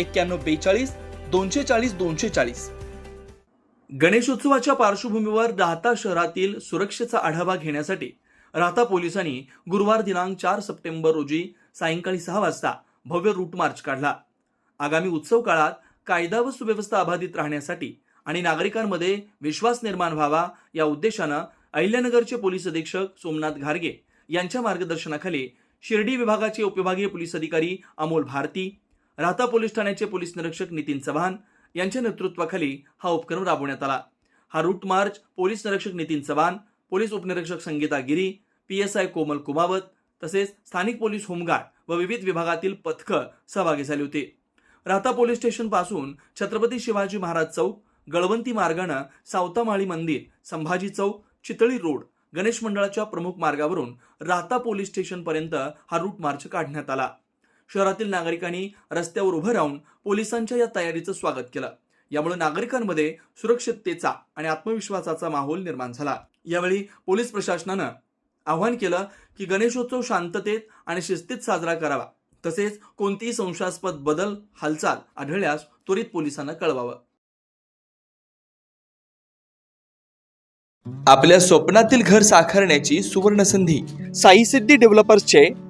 एक्क्याण्णव बेचाळीस दोनशे चाळीस दोनशे चाळीस. गणेशोत्सवाच्या पार्श्वभूमीवर राहता शहरातील सुरक्षेचा आढावा घेण्यासाठी राहता पोलिसांनी गुरुवार दिनांक चार सप्टेंबर रोजी सायंकाळी सहा वाजता भव्य रूट मार्च काढला. आगामी उत्सव काळात कायदा व सुव्यवस्था अबाधित राहण्यासाठी आणि नागरिकांमध्ये विश्वास निर्माण व्हावा या उद्देशानं अहिल्यानगरचे पोलीस अधीक्षक सोमनाथ घारगे यांच्या मार्गदर्शनाखाली शिर्डी विभागाचे उपविभागीय पोलीस अधिकारी अमोल भारती राहता पोलीस ठाण्याचे पोलीस निरीक्षक नितीन चव्हाण यांच्या नेतृत्वाखाली हा उपक्रम राबवण्यात आला. हा रूट मार्च पोलीस निरीक्षक नितीन चव्हाण पोलीस उपनिरीक्षक Sangita Giri P S I Komal Kumawat तसेच स्थानिक पोलीस होमगार्ड व विविध विभागातील पथकं सहभागी झाली होती. राहता पोलीस स्टेशनपासून छत्रपती शिवाजी महाराज चौक गळवंती मार्गानं सावतामाळी मंदिर संभाजी चौक चितळी रोड गणेश मंडळाच्या प्रमुख मार्गावरून राहता पोलीस स्टेशनपर्यंत हा रूट मार्च काढण्यात आला. शहरातील नागरिकांनी रस्त्यावर उभं राहून पोलिसांच्या या तयारीचं स्वागत केलं. यामुळे नागरिकांमध्ये सुरक्षिततेचा आणि आत्मविश्वासाचा माहोल निर्माण झाला. यावेळी पोलीस प्रशासनानं आवाहन केलं की गणेशोत्सव शांततेत आणि शिस्तीत साजरा करावा. तसेच कोणतीही संशयास्पद बदल हालचाल आढळल्यास त्वरित पोलिसांना कळवावं. आपल्या स्वप्नातील घर साकारण्याची सुवर्ण संधी साई सिद्धी डेव्हलपर्सचे